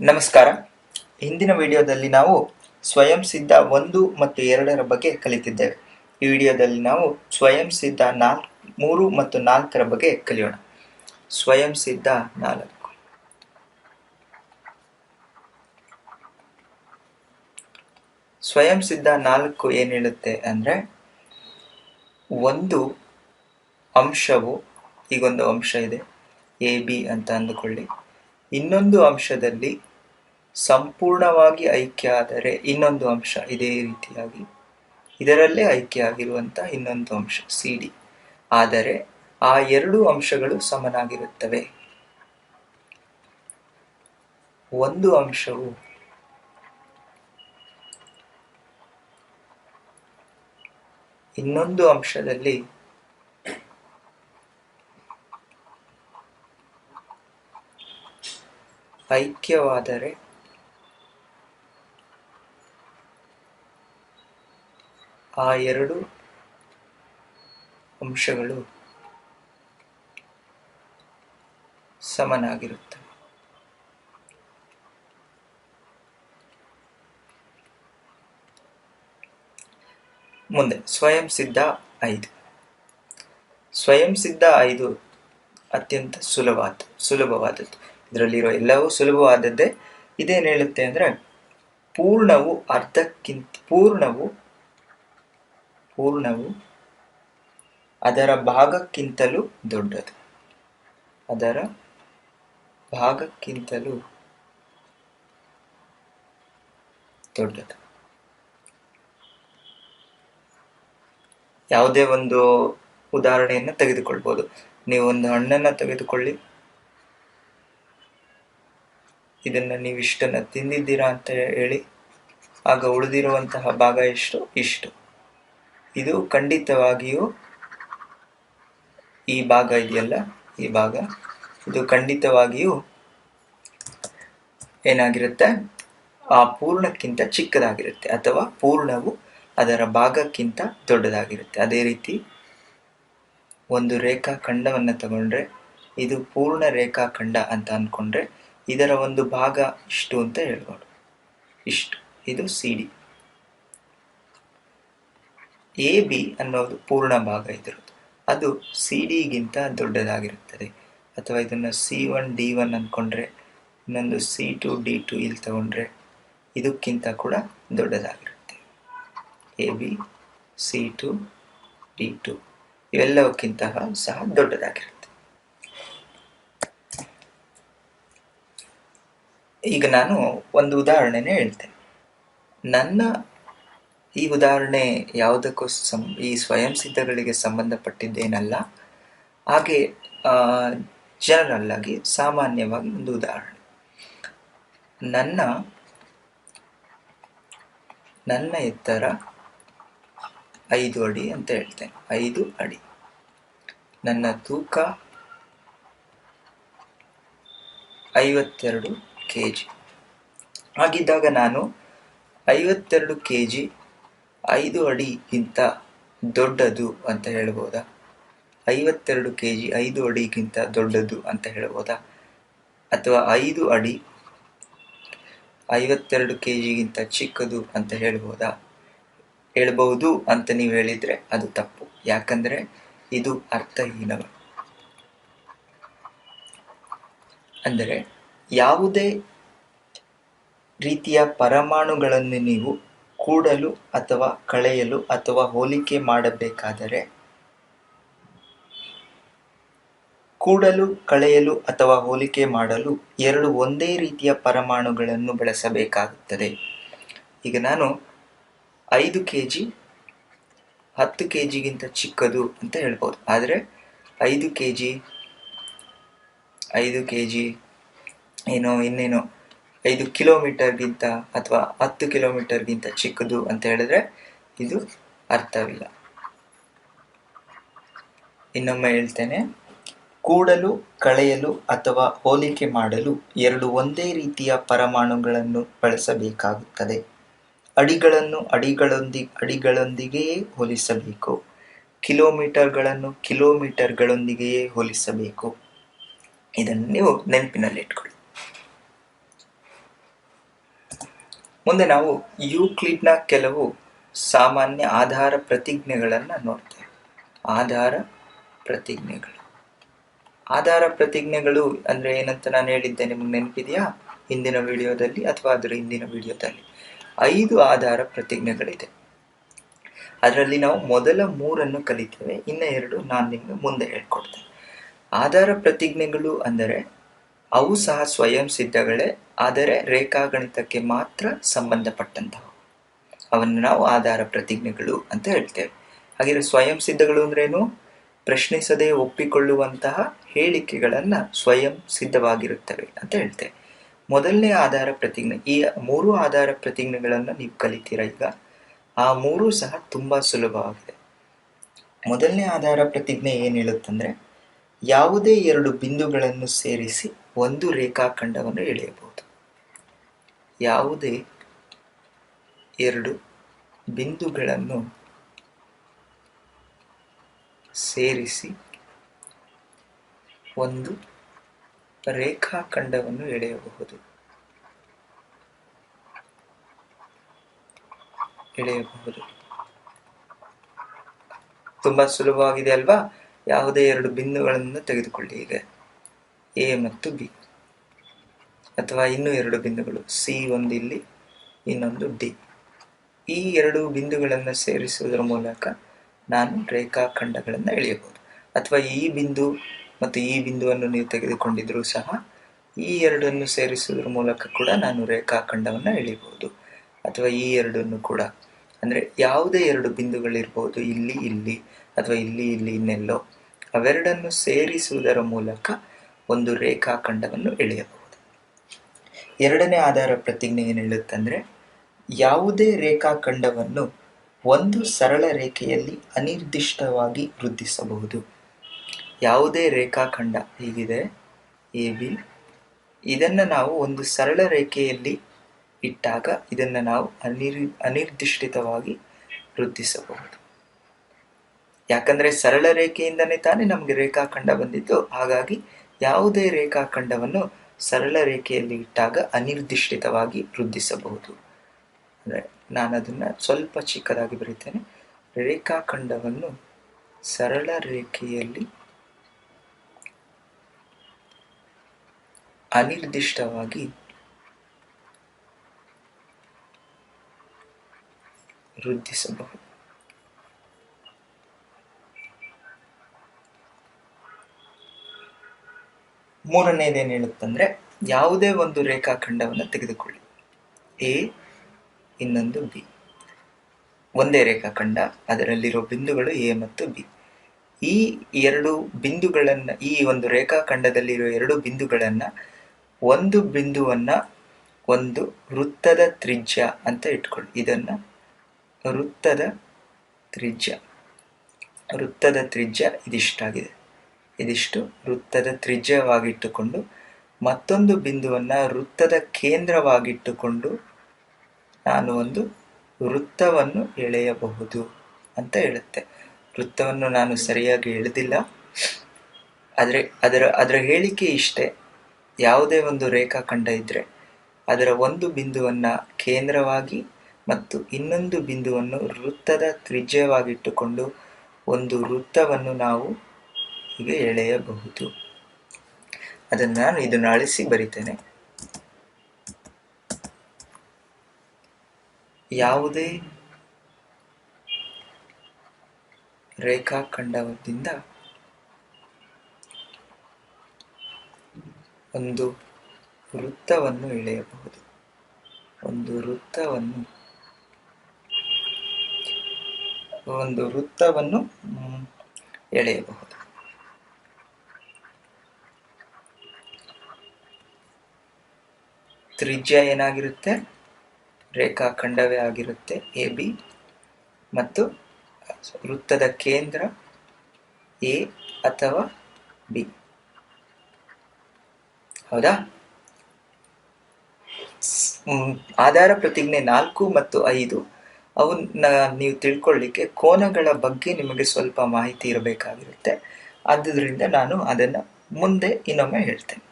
ನಮಸ್ಕಾರ. ಹಿಂದಿನ ವಿಡಿಯೋದಲ್ಲಿ ನಾವು ಸ್ವಯಂ ಸಿದ್ಧ ಒಂದು ಮತ್ತು ಎರಡರ ಬಗ್ಗೆ ಕಲಿತಿದ್ದೇವೆ. ಈ ವಿಡಿಯೋದಲ್ಲಿ ನಾವು ಸ್ವಯಂ ಸಿದ್ಧ ನಾಲ್ಕು ಮೂರು ಮತ್ತು ನಾಲ್ಕರ ಬಗ್ಗೆ ಕಲಿಯೋಣ. ಸ್ವಯಂ ಸಿದ್ಧ ನಾಲ್ಕು. ಸ್ವಯಂ ಸಿದ್ಧ ನಾಲ್ಕು ಏನು ಹೇಳುತ್ತೆ ಅಂದರೆ, ಒಂದು ಅಂಶವು, ಈಗೊಂದು ಅಂಶ ಇದೆ, ಎ, ಬಿ ಅಂತ ಅಂದುಕೊಳ್ಳಿ. ಇನ್ನೊಂದು ಅಂಶದಲ್ಲಿ ಸಂಪೂರ್ಣವಾಗಿ ಐಕ್ಯ ಆದರೆ ಇನ್ನೊಂದು ಅಂಶ ಇದೇ ರೀತಿಯಾಗಿ ಇದರಲ್ಲೇ ಐಕ್ಯ ಆಗಿರುವಂಥ ಇನ್ನೊಂದು ಅಂಶ ಸಿ ಡಿ ಆದರೆ ಆ ಎರಡು ಅಂಶಗಳು ಸಮನಾಗಿರುತ್ತವೆ. ಒಂದು ಅಂಶವು ಇನ್ನೊಂದು ಅಂಶದಲ್ಲಿ ಐಕ್ಯವಾದರೆ ಆ ಎರಡು ಅಂಶಗಳು ಸಮನಾಗಿರುತ್ತವೆ. ಮುಂದೆ ಸ್ವಯಂ ಸಿದ್ಧ ಐದು. ಸ್ವಯಂ ಸಿದ್ಧ ಐದು ಅತ್ಯಂತ ಸುಲಭವಾದ ಸುಲಭವಾದದ್ದು. ಇದರಲ್ಲಿರೋ ಎಲ್ಲವೂ ಸುಲಭವಾದದ್ದೇ ಇದೇನು ಹೇಳುತ್ತೆ ಅಂದರೆ ಪೂರ್ಣವು ಅರ್ಧಕ್ಕಿಂತ, ಪೂರ್ಣವು ಪೂರ್ಣವು ಅದರ ಭಾಗಕ್ಕಿಂತಲೂ ದೊಡ್ಡದು. ಅದರ ಭಾಗಕ್ಕಿಂತಲೂ ದೊಡ್ಡದು. ಯಾವುದೇ ಒಂದು ಉದಾಹರಣೆಯನ್ನು ತೆಗೆದುಕೊಳ್ಬೋದು. ನೀವು ಒಂದು ಹಣ್ಣನ್ನು ತೆಗೆದುಕೊಳ್ಳಿ. ಇದನ್ನು ನೀವು ಇಷ್ಟನ್ನು ತಿಂದಿದ್ದೀರಾ ಅಂತ ಹೇಳಿ, ಆಗ ಉಳಿದಿರುವಂತಹ ಭಾಗ ಎಷ್ಟು? ಇಷ್ಟು. ಇದು ಖಂಡಿತವಾಗಿಯೂ ಈ ಭಾಗ ಇದೆಯಲ್ಲ? ಈ ಭಾಗ. ಇದು ಖಂಡಿತವಾಗಿಯೂ ಏನಾಗಿರುತ್ತೆ? ಆ ಪೂರ್ಣಕ್ಕಿಂತ ಚಿಕ್ಕದಾಗಿರುತ್ತೆ, ಅಥವಾ ಪೂರ್ಣವು ಅದರ ಭಾಗಕ್ಕಿಂತ ದೊಡ್ಡದಾಗಿರುತ್ತೆ. ಅದೇ ರೀತಿ ಒಂದು ರೇಖಾಖಂಡವನ್ನು ತಗೊಂಡ್ರೆ, ಇದು ಪೂರ್ಣ ರೇಖಾಖಂಡ ಅಂತ ಅಂದ್ಕೊಂಡ್ರೆ ಇದರ ಒಂದು ಭಾಗ ಇಷ್ಟು ಅಂತ ಹೇಳ್ಬೋದು. ಇಷ್ಟು. ಇದು ಸಿ ಡಿ ಎ ಬಿ ಅನ್ನೋದು ಪೂರ್ಣ ಭಾಗ ಇದಿರೋದು ಅದು ಸಿ ಡಿಗಿಂತ ದೊಡ್ಡದಾಗಿರುತ್ತದೆ. ಅಥವಾ ಇದನ್ನು ಸಿ ಒನ್ ಡಿ ಒನ್ ಅಂದ್ಕೊಂಡ್ರೆ ಇನ್ನೊಂದು ಸಿ ಟು ಡಿ ಟು ಇಲ್ಲಿ ತಗೊಂಡ್ರೆ, ಇದಕ್ಕಿಂತ ಕೂಡ ದೊಡ್ಡದಾಗಿರುತ್ತೆ. A B C to D to ಇವೆಲ್ಲವಕ್ಕಿಂತ ಸಹ ದೊಡ್ಡದಾಗಿರುತ್ತೆ. ಈಗ ನಾನು ಒಂದು ಉದಾಹರಣೆನೇ ಹೇಳ್ತೇನೆ. ನನ್ನ ಈ ಉದಾಹರಣೆ ಯಾವುದಕ್ಕೂ ಸಂ ಈ ಸ್ವಯಂ ಸಿದ್ಧಗಳಿಗೆ ಸಂಬಂಧಪಟ್ಟಿದ್ದೇನಲ್ಲ ಹಾಗೆ ಜನರಲ್ ಆಗಿ ಸಾಮಾನ್ಯವಾಗಿ ಒಂದು ಉದಾಹರಣೆ. ನನ್ನ ನನ್ನ ಎತ್ತರ ಐದು ಅಡಿ ಅಂತ ಹೇಳ್ತೇನೆ. ಐದು ಅಡಿ. ನನ್ನ ತೂಕ ಐವತ್ತೆರಡು ಕೆ ಜಿ ಹಾಗಿದ್ದಾಗ ನಾನು ಐವತ್ತೆರಡು ಕೆ ಜಿ ಐದು ಅಡಿಗಿಂತ ದೊಡ್ಡದು ಅಂತ ಹೇಳ್ಬೋದಾ? ಐವತ್ತೆರಡು ಕೆ ಜಿ ಐದು ಅಡಿಗಿಂತ ದೊಡ್ಡದು ಅಂತ ಹೇಳ್ಬೋದಾ? ಅಥವಾ ಐದು ಅಡಿ ಐವತ್ತೆರಡು ಕೆ ಜಿಗಿಂತ ಚಿಕ್ಕದು ಅಂತ ಹೇಳ್ಬೋದಾ? ಹೇಳ್ಬಹುದು ಅಂತ ನೀವು ಹೇಳಿದರೆ ಅದು ತಪ್ಪು. ಯಾಕಂದರೆ ಇದು ಅರ್ಥಹೀನ ಅಂದರೆ ಯಾವುದೇ ರೀತಿಯ ಪರಮಾಣುಗಳನ್ನು ನೀವು ಕೂಡಲು ಅಥವಾ ಕಳೆಯಲು ಅಥವಾ ಹೋಲಿಕೆ ಮಾಡಬೇಕಾದರೆ, ಕೂಡಲು, ಕಳೆಯಲು ಅಥವಾ ಹೋಲಿಕೆ ಮಾಡಲು ಎರಡು ಒಂದೇ ರೀತಿಯ ಪರಮಾಣುಗಳನ್ನು ಬಳಸಬೇಕಾಗುತ್ತದೆ. ಈಗ ನಾನು ಐದು ಕೆ ಜಿ ಹತ್ತು ಕೆ ಜಿಗಿಂತ ಚಿಕ್ಕದು ಅಂತ ಹೇಳ್ಬೋದು. ಆದರೆ ಐದು ಕೆ ಜಿ ಐದು ಕೆ ಜಿ ಏನೋ ಇನ್ನೇನೋ ಐದು ಕಿಲೋಮೀಟರ್ಗಿಂತ ಅಥವಾ ಹತ್ತು ಕಿಲೋಮೀಟರ್ಗಿಂತ ಚಿಕ್ಕದು ಅಂತ ಹೇಳಿದ್ರೆ ಇದು ಅರ್ಥವಿಲ್ಲ. ಇನ್ನೊಮ್ಮೆ ಹೇಳ್ತೇನೆ. ಕೂಡಲು, ಕಳೆಯಲು ಅಥವಾ ಹೋಲಿಕೆ ಮಾಡಲು ಎರಡು ಒಂದೇ ರೀತಿಯ ಪರಮಾಣುಗಳನ್ನು ಬಳಸಬೇಕಾಗುತ್ತದೆ. ಅಡಿಗಳನ್ನು ಅಡಿಗಳೊಂದಿಗೆ ಅಡಿಗಳೊಂದಿಗೆಯೇ ಹೋಲಿಸಬೇಕು. ಕಿಲೋಮೀಟರ್ಗಳನ್ನು ಕಿಲೋಮೀಟರ್ಗಳೊಂದಿಗೆಯೇ ಹೋಲಿಸಬೇಕು. ಇದನ್ನು ನೀವು ನೆನಪಿನಲ್ಲಿಟ್ಕೊಳ್ಳಿ. ಮುಂದೆ ನಾವು ಯೂಕ್ಲಿಡ್ನ ಕೆಲವು ಸಾಮಾನ್ಯ ಆಧಾರ ಪ್ರತಿಜ್ಞೆಗಳನ್ನು ನೋಡ್ತೇವೆ. ಆಧಾರ ಪ್ರತಿಜ್ಞೆಗಳು. ಆಧಾರ ಪ್ರತಿಜ್ಞೆಗಳು ಅಂದರೆ ಏನಂತ ನಾನು ಹೇಳಿದ್ದೆ, ನಿಮಗೆ ನೆನಪಿದೆಯಾ? ಹಿಂದಿನ ವಿಡಿಯೋದಲ್ಲಿ ಅಥವಾ ಅದರ ಹಿಂದಿನ ವಿಡಿಯೋದಲ್ಲಿ. ಐದು ಆಧಾರ ಪ್ರತಿಜ್ಞೆಗಳಿದೆ. ಅದರಲ್ಲಿ ನಾವು ಮೊದಲ ಮೂರನ್ನು ಕಲಿತೇವೆ, ಇನ್ನು ಎರಡು ನಾನು ನಿಮಗೆ ಮುಂದೆ ಹೇಳ್ಕೊಡ್ತೇನೆ. ಆಧಾರ ಪ್ರತಿಜ್ಞೆಗಳು ಅಂದರೆ ಅವು ಸಹ ಸ್ವಯಂ ಸಿದ್ಧಗಳೇ, ಆದರೆ ರೇಖಾಗಣಿತಕ್ಕೆ ಮಾತ್ರ ಸಂಬಂಧಪಟ್ಟಂತಹ ಅವನ್ನು ನಾವು ಆಧಾರ ಪ್ರತಿಜ್ಞೆಗಳು ಅಂತ ಹೇಳ್ತೇವೆ. ಹಾಗೆ ಸ್ವಯಂ ಸಿದ್ಧಗಳು ಅಂದ್ರೇನು? ಪ್ರಶ್ನಿಸದೆ ಒಪ್ಪಿಕೊಳ್ಳುವಂತಹ ಹೇಳಿಕೆಗಳನ್ನು ಸ್ವಯಂ ಸಿದ್ಧವಾಗಿರುತ್ತವೆ ಅಂತ ಹೇಳ್ತೇವೆ. ಮೊದಲನೇ ಆಧಾರ ಪ್ರತಿಜ್ಞೆ, ಈ ಮೂರು ಆಧಾರ ಪ್ರತಿಜ್ಞೆಗಳನ್ನು ನೀವು ಕಲಿತೀರ ಈಗ? ಆ ಮೂರು ಸಹ ತುಂಬ ಸುಲಭವಾಗಿದೆ. ಮೊದಲನೇ ಆಧಾರ ಪ್ರತಿಜ್ಞೆ ಏನು ಹೇಳುತ್ತಂದ್ರೆ, ಯಾವುದೇ ಎರಡು ಬಿಂದುಗಳನ್ನು ಸೇರಿಸಿ ಒಂದು ರೇಖಾಖಂಡವನ್ನು ಎಳೆಯಬಹುದು. ಯಾವುದೇ ಎರಡು ಬಿಂದುಗಳನ್ನು ಸೇರಿಸಿ ಒಂದು ರೇಖಾಖಂಡವನ್ನು ಎಳೆಯಬಹುದು. ಎಳೆಯಬಹುದು. ತುಂಬಾ ಸುಲಭವಾಗಿದೆ ಅಲ್ವಾ? ಯಾವುದೇ ಎರಡು ಬಿಂದುಗಳನ್ನು ತೆಗೆದುಕೊಳ್ಳಿ ಈಗ. ಎ ಮತ್ತು ಬಿ. ಅಥವಾ ಇನ್ನೂ ಎರಡು ಬಿಂದುಗಳು, ಸಿ ಒಂದು ಇಲ್ಲಿ, ಇನ್ನೊಂದು ಡಿ. ಈ ಎರಡು ಬಿಂದುಗಳನ್ನು ಸೇರಿಸುವುದರ ಮೂಲಕ ನಾನು ರೇಖಾಖಂಡಗಳನ್ನು ಎಳೆಯಬಹುದು. ಅಥವಾ ಈ ಬಿಂದು ಮತ್ತು ಈ ಬಿಂದುವನ್ನು ನೀವು ತೆಗೆದುಕೊಂಡಿದ್ದರೂ ಸಹ ಈ ಎರಡನ್ನು ಸೇರಿಸುವುದರ ಮೂಲಕ ಕೂಡ ನಾನು ರೇಖಾಖಂಡವನ್ನು ಎಳೆಯಬಹುದು. ಅಥವಾ ಈ ಎರಡನ್ನು ಕೂಡ. ಅಂದರೆ ಯಾವುದೇ ಎರಡು ಬಿಂದುಗಳಿರ್ಬೋದು, ಇಲ್ಲಿ ಇಲ್ಲಿ, ಅಥವಾ ಇಲ್ಲಿ ಇಲ್ಲಿ, ಇನ್ನೆಲ್ಲೋ, ಅವೆರಡನ್ನು ಸೇರಿಸುವುದರ ಮೂಲಕ ಒಂದು ರೇಖಾಖಂಡವನ್ನು ಎಳೆಯಬಹುದು. ಎರಡನೇ ಆಧಾರ ಪ್ರತಿಜ್ಞೆ ಏನು ಹೇಳುತ್ತಂದ್ರೆ ಯಾವುದೇ ರೇಖಾಖಂಡವನ್ನು ಒಂದು ಸರಳ ರೇಖೆಯಲ್ಲಿ ಅನಿರ್ದಿಷ್ಟವಾಗಿ ವೃದ್ಧಿಸಬಹುದು. ಯಾವುದೇ ರೇಖಾಖಂಡ ಹೀಗಿದೆ? A, B. ಇದನ್ನು ನಾವು ಒಂದು ಸರಳ ರೇಖೆಯಲ್ಲಿ ಇಟ್ಟಾಗ ಇದನ್ನು ನಾವು ಅನಿರ್ ಅನಿರ್ದಿಷ್ಟವಾಗಿ ವೃದ್ಧಿಸಬಹುದು. ಯಾಕಂದರೆ ಸರಳ ರೇಖೆಯಿಂದನೇ ತಾನೇ ನಮಗೆ ರೇಖಾಖಂಡ ಬಂದಿತ್ತು. ಹಾಗಾಗಿ ಯಾವುದೇ ರೇಖಾಖಂಡವನ್ನು ಸರಳ ರೇಖೆಯಲ್ಲಿ ಇಟ್ಟಾಗ ಅನಿರ್ದಿಷ್ಟವಾಗಿ ವೃದ್ಧಿಸಬಹುದು. ಅಂದರೆ ನಾನು ಅದನ್ನು ಸ್ವಲ್ಪ ಚಿಕ್ಕದಾಗಿ ಬರೀತೇನೆ. ರೇಖಾಖಂಡವನ್ನು ಸರಳ ರೇಖೆಯಲ್ಲಿ ಅನಿರ್ದಿಷ್ಟವಾಗಿ ವೃದ್ಧಿಸಬಹುದು. ಮೂರನೇದೇನು ಹೇಳುತ್ತಂದ್ರೆ, ಯಾವುದೇ ಒಂದು ರೇಖಾಖಂಡವನ್ನು ತೆಗೆದುಕೊಳ್ಳಿ. ಎ, ಇನ್ನೊಂದು ಬಿ. ಒಂದೇ ರೇಖಾಖಂಡ, ಅದರಲ್ಲಿರೋ ಬಿಂದುಗಳು ಎ ಮತ್ತು ಬಿ. ಈ ಎರಡು ಬಿಂದುಗಳನ್ನು, ಈ ಒಂದು ರೇಖಾಖಂಡದಲ್ಲಿರೋ ಎರಡು ಬಿಂದುಗಳನ್ನು ಒಂದು ಬಿಂದುವನ್ನು ಒಂದು ವೃತ್ತದ ತ್ರಿಜ್ಯ ಅಂತ ಇಟ್ಕೊಳ್ಳಿ. ಇದನ್ನು ವೃತ್ತದ ತ್ರಿಜ್ಯ. ವೃತ್ತದ ತ್ರಿಜ್ಯ ಇದಿಷ್ಟಾಗಿದೆ. ಇದಿಷ್ಟು ವೃತ್ತದ ತ್ರಿಜ್ಯವಾಗಿಟ್ಟುಕೊಂಡು ಮತ್ತೊಂದು ಬಿಂದುವನ್ನು ವೃತ್ತದ ಕೇಂದ್ರವಾಗಿಟ್ಟುಕೊಂಡು ನಾನು ಒಂದು ವೃತ್ತವನ್ನು ಎಳೆಯಬಹುದು ಅಂತ ಹೇಳುತ್ತೆ. ವೃತ್ತವನ್ನು ನಾನು ಸರಿಯಾಗಿ ಎಳೆದಿಲ್ಲ. ಆದರೆ ಅದರ ಅದರ ಹೇಳಿಕೆ ಇಷ್ಟೇ. ಯಾವುದೇ ಒಂದು ರೇಖಾಖಂಡ ಇದ್ದರೆ ಅದರ ಒಂದು ಬಿಂದುವನ್ನು ಕೇಂದ್ರವಾಗಿ ಮತ್ತು ಇನ್ನೊಂದು ಬಿಂದುವನ್ನು ವೃತ್ತದ ತ್ರಿಜ್ಯವಾಗಿಟ್ಟುಕೊಂಡು ಒಂದು ವೃತ್ತವನ್ನು ನಾವು ಹೀಗೆ ಎಳೆಯಬಹುದು. ಅದನ್ನು ನಾನು ಇದನ್ನು ಅಳಿಸಿ ಬರಿತೇನೆ. ಯಾವುದೇ ರೇಖಾಖಂಡದಿಂದ ಒಂದು ವೃತ್ತವನ್ನು ಎಳೆಯಬಹುದು. ಒಂದು ವೃತ್ತವನ್ನು ಒಂದು ವೃತ್ತವನ್ನು ಎಳೆಯಬಹುದು. ತ್ರಿಜ್ಯ ಏನಾಗಿರುತ್ತೆ? ರೇಖಾಖಂಡವೇ ಆಗಿರುತ್ತೆ, ಎ, ಬಿ. ಮತ್ತು ವೃತ್ತದ ಕೇಂದ್ರ ಎ ಅಥವಾ ಬಿ. ಹೌದಾ? ಆಧಾರ ಪ್ರತಿಜ್ಞೆ ನಾಲ್ಕು ಮತ್ತು ಐದು. ಅವನ್ನ ನೀವು ತಿಳ್ಕೊಳ್ಳಿಕ್ಕೆ ಕೋನಗಳ ಬಗ್ಗೆ ನಿಮಗೆ ಸ್ವಲ್ಪ ಮಾಹಿತಿ ಇರಬೇಕಾಗಿರುತ್ತೆ. ಆದ್ದರಿಂದ ನಾನು ಅದನ್ನು ಮುಂದೆ ಇನ್ನೊಮ್ಮೆ ಹೇಳ್ತೇನೆ.